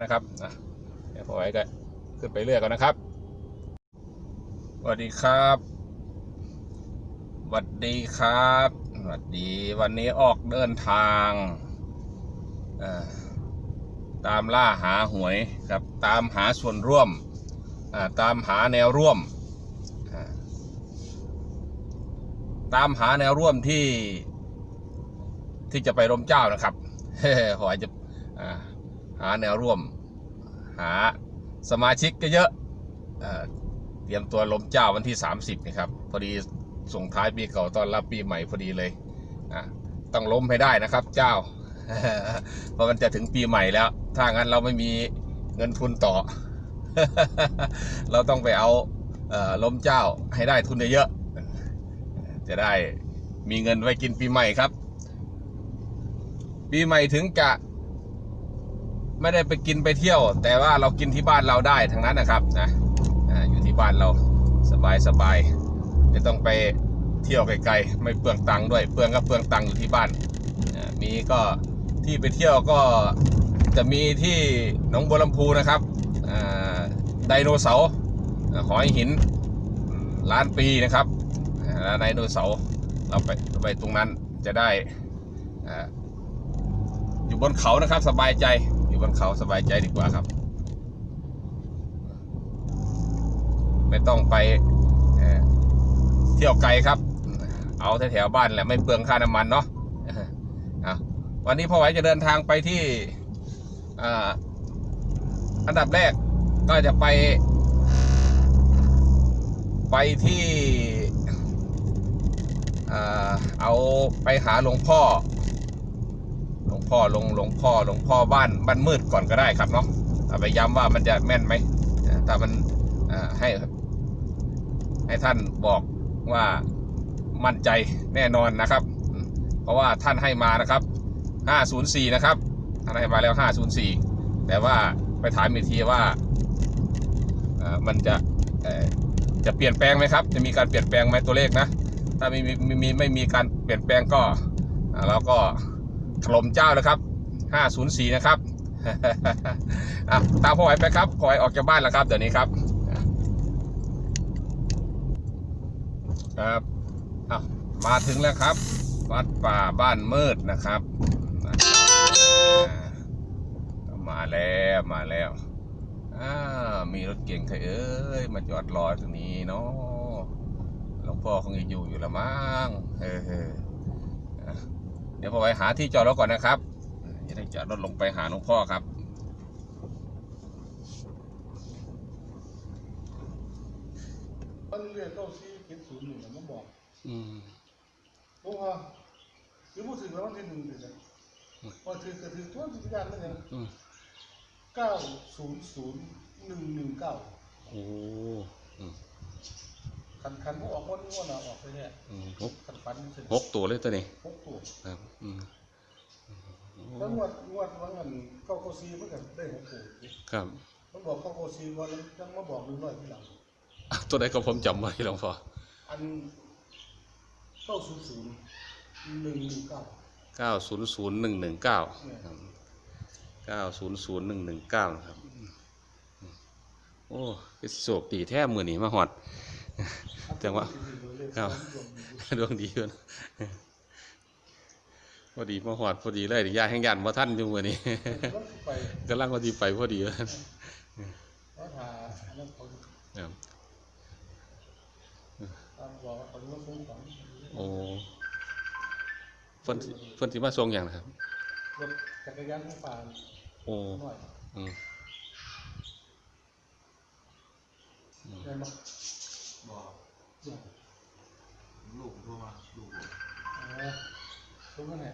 นะครับนะเดี๋ยวพอไว้ก็ขึ้นไปเรื่อยก่อนนะครับสวัสดีครับสวัสดีครับสวัสดีวันนี้ออกเดินทางตามล่าหาหวยครับตามหาส่วนร่วมตามหาแนวร่วม ตามหาแนวร่วมที่ที่จะไปร่มเจ้านะครับขอให้จะ หาแนวร่วม หาสมาชิกก็เยอะเอเตรียมตัวลมเจ้าวันที่ 30นะครับ พอดีส่งท้ายปีเก่าต้อนรับปีใหม่พอดีเลยต้องล้มให้ได้นะครับ เจ้า เพราะมันจะถึงปีใหม่แล้ว ถ้างั้นเราไม่มีเงินทุนต่อ เราต้องไปเอาล้มเจ้าให้ได้ทุนเยอะๆจะได้มีเงินไว้กินปีใหม่ครับ ปีใหม่ถึงจะ ไม่ได้ไปกินไปเที่ยว แต่ว่าเรากินที่บ้านเราได้ทั้งนั้นนะครับนะอยู่ที่บ้านเราสบายสบายไม่ต้องไปเที่ยวไกลๆไม่เปลืองตังค์ด้วยเปลืองก็เปลืองตังค์อยู่ที่บ้านมีก็ที่ไปเที่ยวก็จะมีที่หนองบัวลำพูนะครับไดโนเสาร์หอยหินล้านปีนะครับอ่าแล้วไดโนเสาร์เราไปไปตรงนั้นจะได้อยู่บนเขานะครับสบายใจ อยู่บนเขาสบายใจดีกว่าครับ ไม่ต้องไปเที่ยวไกลครับ เอาแถวๆบ้านแหละไม่เปลืองค่าน้ำมันเนาะวันนี้พ่อไหวจะเดินทางไปที่ออันดับแรกก็จะไป ไปที่เอาไปหาหลวงพ่อ พ่อลงหลวงพ่อหลวงพ่อบ้านบ้านมืดก่อนก็ได้ครับเนาะไปย้ำว่ามันจะแม่นไหมอ่าถ้ามันให้ให้ท่านบอกว่ามั่นใจแน่นอนนะครับ เพราะว่าท่านให้มานะครับ 504 นะครับท่านให้มาแล้ว 504 แต่ว่าไปถามอีกทีว่ามันจะจะเปลี่ยนแปลงไหมครับ จะมีการเปลี่ยนแปลงไหมตัวเลขนะ ถ้าไม่มีไม่มีไม่มีการเปลี่ยนแปลงก็เราก็ ถล่มเจ้าแล้วครับ 504 นะครับตามพ่อไหวไปครับพ่อไหวออกจากบ้านแล้วครับเดี๋ยวนี้ครับ ครับอะมาถึงแล้วครับ วัดป่าบ้านมืดนะครับ มาแล้วมาแล้วอ่ามีรถเก่งใครเอ้ยมาจอดรอตรงนี้เนาะหลวงพ่อคงอยู่อยู่ละมั้งเออ เอออะเดี๋ยวพอไปหาที่จอดรถก่อนนะครับจะได้จอดรถลงไปหาหลวงพ่อครับมันเรียกเก้าซี่เขียนศูนย์หนึ่งแล้วมันบอกอืมบอกว่าหรือพูดถึงแล้ววันที่หนึ่งเดือนวันถึงก็ถึงทั่วสิบยานนั่นเองอืมเก้าศูนย์ศูนย์หนึ่งหนึ่งเก้าโอ้อืม คันคันพวกออกวันนี้วันน่ะออกไปแน่อืมหกคันฟันเสร็จหกตัวเลยตัวนี้หกตัวครับอืมแล้วงวดงวดวันนั้นเก้าเก้าซี่มันก็ได้หกตัวครับมันบอกเก้าเก้าซี่วันนั้นยังมาบอกหนึ่งร้อยที่หลังอะตัวไหนก็ผมจำไว้หลวงพ่ออันเก้าศูนย์ศูนย์หนึ่งหนึ่งเก้าเก้าศูนย์ศูนย์หนึ่งหนึ่งเก้าเนี่ยเก้าศูนย์ศูนย์หนึ่งหนึ่งเก้านะครับอืมโอ้คือโศกตีแท้มือนี่มาหอด จังหวะครับดวงดีเกินพอดีมาหอดพอดีเลยยาแห่งยันมาท่านอยู่มือนี้รถไปกำลังพอดีไปพอดีเลยแล้วหาอันนั้นเขาครับตามบอกว่าเขาเรื่องของของโอ้เพิ่นสิเพิ่นสิมาส่งอย่างนะครับรถจักรยานของป่าโอ้หน่อยอืมเห็นไหม บอกเนี่ยลูกโทรมาลูกบอกเออตรงนั้นแหละ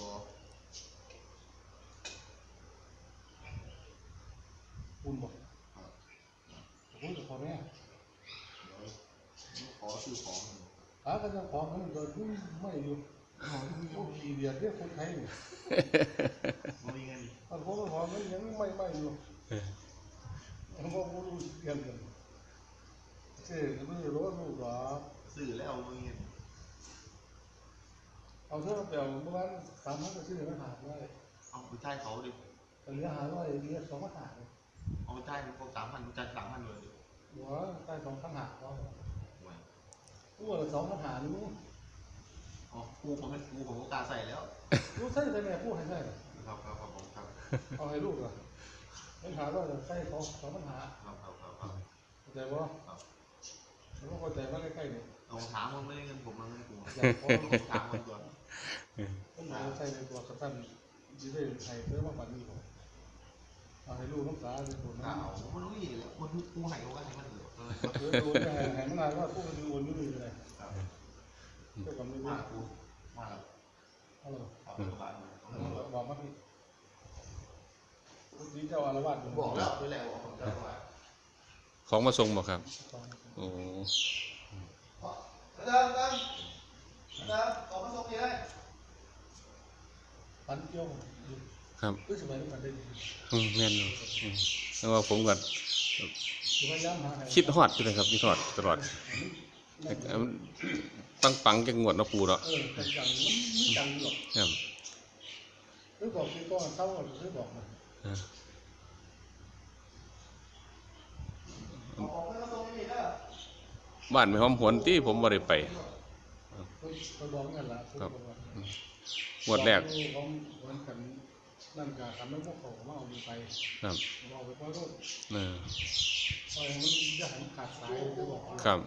บอกคุณบอกคุณกับเขาเนี่ยเดี๋ยวขอซื้อของหนึ่งหากันยังของมันโดยที่ไม่อยู่พวกขี่เดียดเรียกคนไทยเนี่ยบ่มีเงินอันพวกของมันยังไม่ไม่อยู่อันพวกผู้รู้เรียนกันเจ๊ก็ไม่รู้ว่าลูกหรอซื้อแล้วบ่มีเงินเอาเสื้อเปล่าเมื่อวานสามพันก็ซื้อมาหาได้เอาไปใช้เขาดิเแต่เหลือหาร้อยเหลือสองพันหาเลยเอาไปจ่ายมันครบสามพันจ่ายสามพันเลยหัวใต้สองพันหาเขาห่วยตัวละสองพันหานี่มึงอ๋อกูผมเป็นกูผมก็กล้าใส่แล้วรู้ใช่ไหมแม่พูดให้ใช่ครับครับครับผมครับเอาให้ลูกอะเป็นหาร้อยใส่สองสองพันหาครับครับครับครับเข้าใจว่าแล้วก็เข้าใจว่าใกล้ๆเนี่ยเอาถามมันไม่ได้เงินผมมันเงินกูอยากพอผมถามมันก่อนต้องหาใส่ในตัวกระตั้นที่ได้ไทยเพื่อมาปันนี้ผมเอาให้ลูกน้ำตาเลยผมกล้านะเอามันรู้อยู่แล้วมันกูให้เขาก็ให้มันเหลือเดี๋ยวดูแม่แห่งนานว่าพวกมันวนอยู่นี่เลยครับเจ้ากรรมนายเวมารกูมาแล้วเอาเลยเอาไปบ้านมันบอกมาพี่นี่เจ้าอารวาสบอกแล้วด้วยแล้วบอกผมจะว่าของมาส่งบ่ครับ โอ้อาจารย์อาจารย์อาจารย์ออกมาส่งทีได้ปันเกี่ยวครับรู้สึกไหมทุกคนได้ดีอืมแม่นอยู่อืมแล้วว่าผมก็คือพยายามหาให้คิดฮอดอยู่เลยครับคิดฮอดตลอดปังปังๆจังงวดเนาะปูเนาะเออเป็นอย่างมันมันจังหรอกครับคือบอกคือก็เศร้าคือบอกนะอ่าออกมาส่งทีได้ บ้านไม่หอมหวนที่ผมบ่ได้ไปเขาบอกงั้นละครับงวดแรกของวันกันนั่นกาทำให้พวกเขามาเอาไปครับเอาไปเพราะโรคเออเพราะมันจะหันขาดสายจะบอกครับ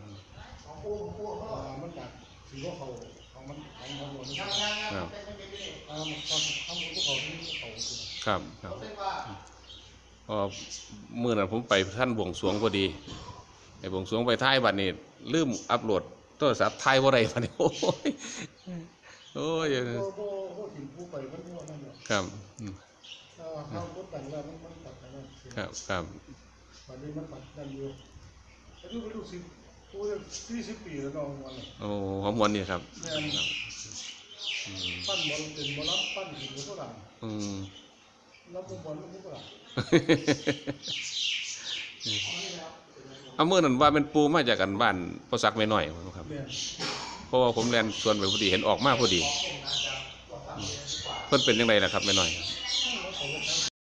ของกูของกูเขาอ่ามันจากถือว่าเขาของมันของเขาหมดงานงานงานเป็นเป็นเป็นอ่ามันทำทำพวกเขาที่เขาจริงครับครับเขาเป็นว่าพอมื่อนั้นผมไปท่านบวงสรวงพอดี ไอ้บวงสรวงไปท้ายบัดนี้ลืมอัปโหลดโทรศัพท์ท้ายบ่ได้บัดนี้โอ้ยโอ้ยก็ก็ก็ถึงผู้ไปมันว่านั่นแหละครับอืมถ้าเข้าพุทธังแล้วมันมันตัดกันแล้วครับครับวันนี้มันตัดกันอยู่อายุก็ลูกสิบตัวสี่สิบปีแล้วน้องวันนี้โอ้หอมหวนนี่ครับแม่ปั้นบอลเป็นบอลรับปั้นหินก็หลังอืมรับบอลลูกก็หลัง เอามื่อนั้นว่าเป็นปูมาจากกันบ้านพ่อซักไม่น้อยครับเพราะว่าผมแลนส่วนไปพอดีเห็นออกมากพอดีเพิ่นเป็นยังไงล่ะครับไม่น้อย